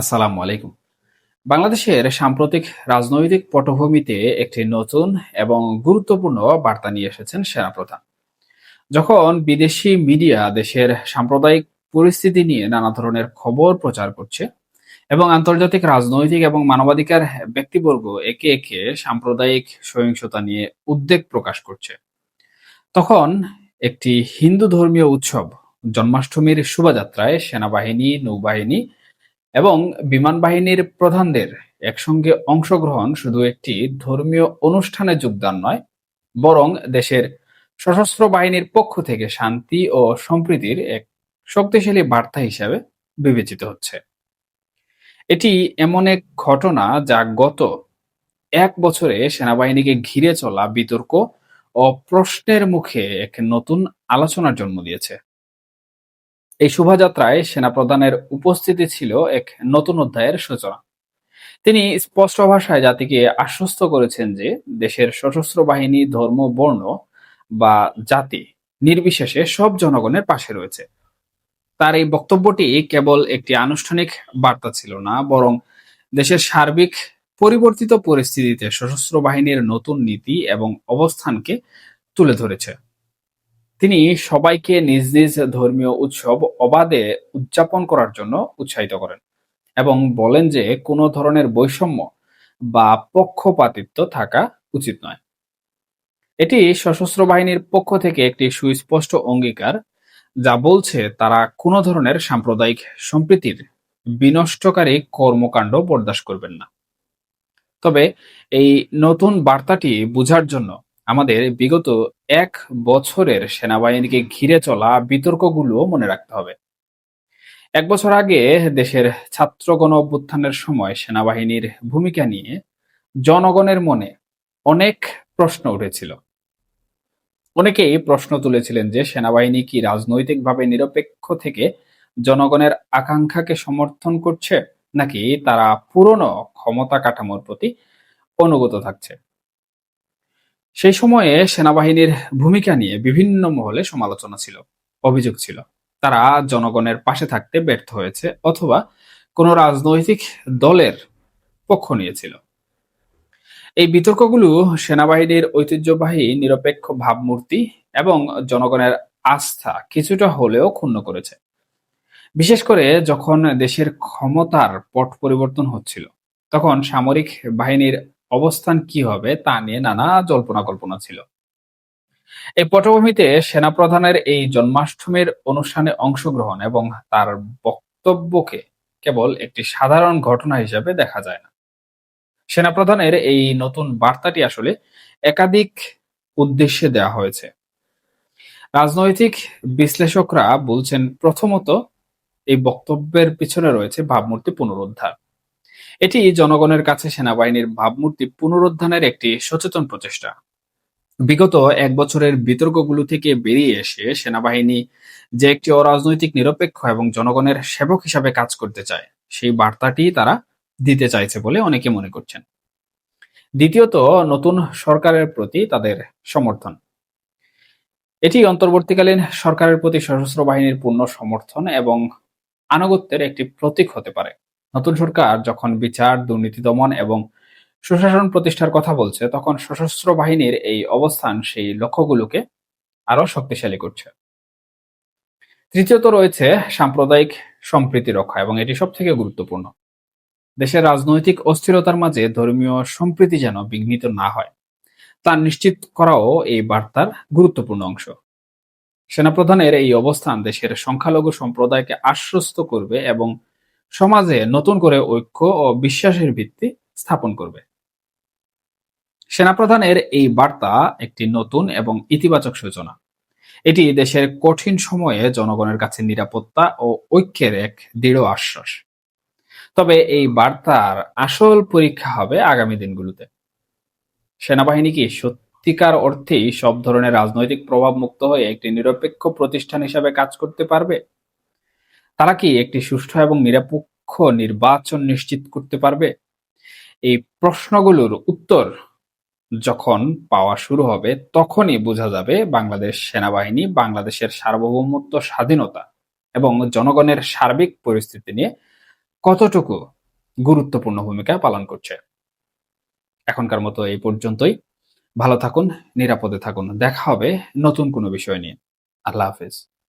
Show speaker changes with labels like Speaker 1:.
Speaker 1: আসসালামু আলাইকুম। বাংলাদেশের সাম্প্রতিক রাজনৈতিক পটভূমিতে একটি নতুন এবং গুরুত্বপূর্ণ বার্তা নিয়ে এসেছেন সেনাপ্রধান। যখন বিদেশি মিডিয়া দেশের সাম্প্রদায়িক পরিস্থিতি নিয়ে নানা ধরনের খবর প্রচার করছে এবং আন্তর্জাতিক রাজনৈতিক এবং মানবাধিকার ব্যক্তিবর্গ একে একে সাম্প্রদায়িক সহিংসতা নিয়ে উদ্বেগ প্রকাশ করছে, তখন একটি হিন্দু ধর্মীয় উৎসব জন্মাষ্টমীর শোভাযাত্রায় সেনাবাহিনী, নৌবাহিনী এবং বিমান বাহিনীর প্রধানদের একসঙ্গে অংশগ্রহণ শুধু একটি ধর্মীয় অনুষ্ঠানে যোগদান নয়, বরং দেশের সশস্ত্র বাহিনীর পক্ষ থেকে শান্তি ও সম্প্রীতির এক শক্তিশালী বার্তা হিসাবে বিবেচিত হচ্ছে। এটি এমন এক ঘটনা যা গত এক বছরে সেনাবাহিনীকে ঘিরে চলা বিতর্ক ও প্রশ্নের মুখে এক নতুন আলোচনার জন্ম দিয়েছে। এই শোভাযাত্রায় সেনাপ্রধানের উপস্থিতি ছিল এক নতুন অধ্যায়ের সূচনা। তিনি স্পষ্ট ভাষায় জাতিকে আশ্বস্ত করেছেন যে দেশের সশস্ত্র বাহিনী, ধর্ম, বর্ণ বা জাতি নির্বিশেষে সব জনগণের পাশে রয়েছে। তার এই বক্তব্যটি কেবল একটি আনুষ্ঠানিক বার্তা ছিল না, বরং দেশের সার্বিক পরিবর্তিত পরিস্থিতিতে সশস্ত্র বাহিনীর নতুন নীতি এবং অবস্থানকে তুলে ধরেছে। তিনি সবাইকে নিজ নিজ ধর্মীয় উৎসব অবাধে উদযাপন করার জন্য উৎসাহিত করেন এবং বলেন যে কোনো ধরনের বৈষম্য বা পক্ষপাতিত্ব থাকা উচিত নয়। এটি সশস্ত্র বাহিনীর পক্ষ থেকে একটি সুস্পষ্ট অঙ্গীকার যা বলছে তারা কোনো ধরনের সাম্প্রদায়িক সম্প্রীতির বিনষ্টকারী কর্মকাণ্ড বরদাস্ত করবেন না। তবে এই নতুন বার্তাটি বোঝার জন্য আমাদের বিগত এক বছরের সেনাবাহিনীকে ঘিরে চলা বিতর্কগুলো মনে রাখতে হবে। এক বছর আগে দেশের ছাত্র গণ অভ্যুত্থানের সময় সেনাবাহিনীর ভূমিকা নিয়ে জনগণের মনে অনেক প্রশ্ন উঠেছিল। অনেকেই প্রশ্ন তুলেছিলেন যে সেনাবাহিনী কি রাজনৈতিকভাবে নিরপেক্ষ থেকে জনগণের আকাঙ্ক্ষাকে সমর্থন করছে, নাকি তারা পুরনো ক্ষমতা কাঠামোর প্রতি অনুগত থাকছে? সেই সময়ে সেনাবাহিনীর ভূমিকা নিয়ে বিভিন্ন মহলে সমালোচনা ছিল, অভিযোগ ছিল। তারা জনগণের পাশে থাকতে ব্যর্থ হয়েছে অথবা কোনো রাজনৈতিক দলের পক্ষ নিয়েছিল এই বিতর্কগুলো সেনাবাহিনীর ঐতিহ্যবাহী নিরপেক্ষ ভাবমূর্তি এবং জনগণের আস্থা কিছুটা হলেও ক্ষুণ্ণ করেছে। বিশেষ করে যখন দেশের ক্ষমতার পট পরিবর্তন হচ্ছিল, তখন সামরিক বাহিনীর অবস্থান কি হবে তা নিয়ে নানা জল্পনা কল্পনা ছিল। এই পটভূমিতে সেনাপ্রধানের এই জন্মাষ্টমীর অনুষ্ঠানে অংশগ্রহণ এবং তার বক্তব্যকে কেবল একটি সাধারণ ঘটনা হিসেবে দেখা যায় না। সেনাপ্রধানের এই নতুন বার্তাটি আসলে একাধিক উদ্দেশ্যে দেওয়া হয়েছে। রাজনৈতিক বিশ্লেষকরা বলছেন, প্রথমত, এই বক্তব্যের পিছনে রয়েছে ভাবমূর্তি পুনরুদ্ধার। এটি জনগণের কাছে সেনাবাহিনীর ভাবমূর্তি পুনরুদ্ধারের একটি সচেতন প্রচেষ্টা। বিগত এক বছরের বিতর্কগুলো থেকে বেরিয়ে এসে সেনাবাহিনী যে একটি অরাজনৈতিক নিরপেক্ষ এবং জনগণের সেবক হিসাবে কাজ করতে চায়, সেই বার্তাটি তারা দিতে চাইছে বলে অনেকে মনে করছেন। দ্বিতীয়ত, নতুন সরকারের প্রতি তাদের সমর্থন। এটি অন্তর্বর্তীকালীন সরকারের প্রতি সশস্ত্র বাহিনীর পূর্ণ সমর্থন এবং আনুগত্যের একটি প্রতীক হতে পারে। নতুন সরকার যখন বিচার, দুর্নীতি দমন এবং সুশাসন প্রতিষ্ঠার কথা বলছে, তখন সশস্ত্র বাহিনীর এই অবস্থান সেই লক্ষ্যগুলোকে আরও শক্তিশালী করছে। তৃতীয়ত রয়েছে সাম্প্রদায়িক সম্প্রীতি রক্ষা এবং এটি সব থেকে গুরুত্বপূর্ণ। দেশের রাজনৈতিক অস্থিরতার মাঝে ধর্মীয় সম্প্রীতি যেন বিঘ্নিত না হয়, তা নিশ্চিত করাও এই বার্তার গুরুত্বপূর্ণ অংশ। সেনাপ্রধানের এই অবস্থান দেশের সংখ্যালঘু সম্প্রদায়কে আশ্বস্ত করবে এবং সমাজে নতুন করে ঐক্য ও বিশ্বাসের ভিত্তি স্থাপন করবে। সেনাপ্রধানের এই বার্তা একটি নতুন এবং ইতিবাচক সূচনা। এটি দেশের কঠিন সময়ে জনগণের কাছে নিরাপত্তা ও ঐক্যের এক দৃঢ় আশ্বাস। তবে এই বার্তার আসল পরীক্ষা হবে আগামী দিনগুলোতে। সেনাবাহিনী কি সত্যিকার অর্থেই সব ধরনের রাজনৈতিক প্রভাব মুক্ত হয়ে একটি নিরপেক্ষ প্রতিষ্ঠান হিসাবে কাজ করতে পারবে? তারা কি একটি সুষ্ঠু এবং নিরপেক্ষ নির্বাচন নিশ্চিত করতে পারবে? এই প্রশ্নগুলোর উত্তর যখন পাওয়া শুরু হবে, তখনই বোঝা যাবে বাংলাদেশ সেনাবাহিনী, বাংলাদেশের সার্বভৌমত্ব, স্বাধীনতা এবং জনগণের সার্বিক পরিস্থিতি নিয়ে কতটুকু গুরুত্বপূর্ণ ভূমিকা পালন করছে। এখনকার মতো এই পর্যন্তই। ভালো থাকুন, নিরাপদে থাকুন। দেখা হবে নতুন কোনো বিষয় নিয়ে। আল্লাহ হাফেজ।